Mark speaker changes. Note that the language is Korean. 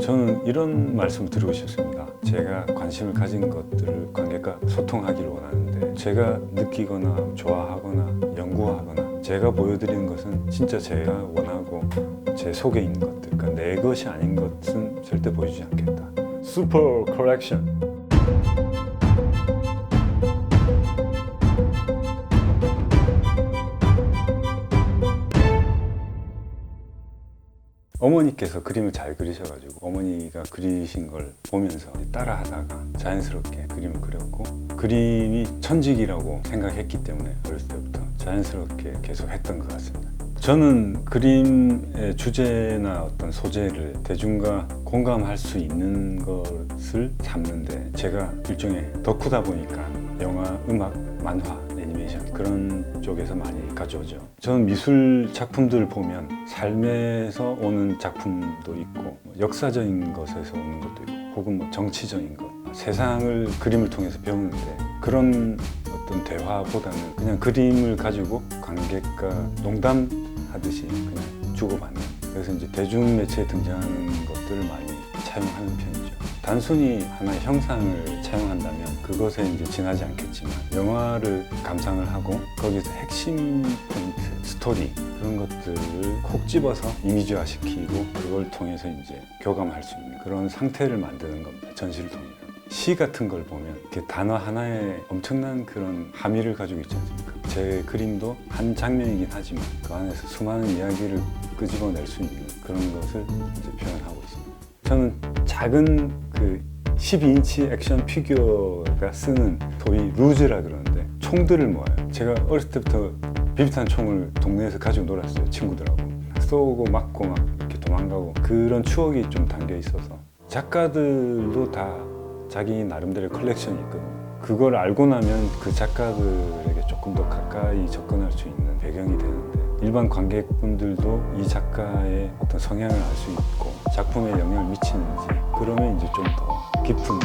Speaker 1: 저는 이런 말씀 드리고 싶습니다. 제가 관심을 가진 것들을 관객과 소통하기를 원하는데 제가 느끼거나 좋아하거나 연구하거나 제가 보여드리는 것은 진짜 제가 원하고 제 속에 있는 것들, 그러니까 내 것이 아닌 것은 절대 보여주지 않겠다. 슈퍼 컬렉션. 어머니께서 그림을 잘 그리셔가지고 어머니가 그리신 걸 보면서 따라하다가 자연스럽게 그림을 그렸고 그림이 천직이라고 생각했기 때문에 어렸을 때부터 자연스럽게 계속 했던 것 같습니다. 저는 그림의 주제나 어떤 소재를 대중과 공감할 수 있는 것을 삼는데 제가 일종의 덕후다 보니까 영화, 음악, 만화, 그런 쪽에서 많이 가져오죠. 저는 미술 작품들 보면 삶에서 오는 작품도 있고 뭐 역사적인 것에서 오는 것도 있고 혹은 뭐 정치적인 것 세상을 그림을 통해서 배우는데 그런 어떤 대화보다는 그냥 그림을 가지고 관객과 농담하듯이 그냥 주고받는 그래서 이제 대중매체에 등장하는 것들을 많이 차용하는 편이죠. 단순히 하나의 형상을 차용한다면 그것에 이제 지나지 않겠지만 영화를 감상을 하고 거기서 핵심 포인트, 스토리 그런 것들을 콕 집어서 이미지화 시키고 그걸 통해서 이제 교감할 수 있는 그런 상태를 만드는 겁니다. 전시를 통해. 시 같은 걸 보면 이렇게 단어 하나에 엄청난 그런 함의를 가지고 있지 않습니까? 제 그림도 한 장면이긴 하지만 그 안에서 수많은 이야기를 끄집어낼 수 있는 그런 것을 이제 표현하고 있습니다. 저는 작은 그 12인치 액션 피규어가 쓰는 소위 루즈라 그러는데 총들을 모아요. 제가 어렸을 때부터 비비탄 총을 동네에서 가지고 놀았어요. 친구들하고. 쏘고 맞고 막 이렇게 도망가고 그런 추억이 좀 담겨 있어서 작가들도 다 자기 나름대로의 컬렉션이 있거든요. 그걸 알고 나면 그 작가들에게 조금 더 가까이 접근할 수 있는 배경이 되는데 일반 관객분들도 이 작가의 어떤 성향을 알 수 있고 작품에 영향을 미치는지 그러면 이제 좀 더 깊은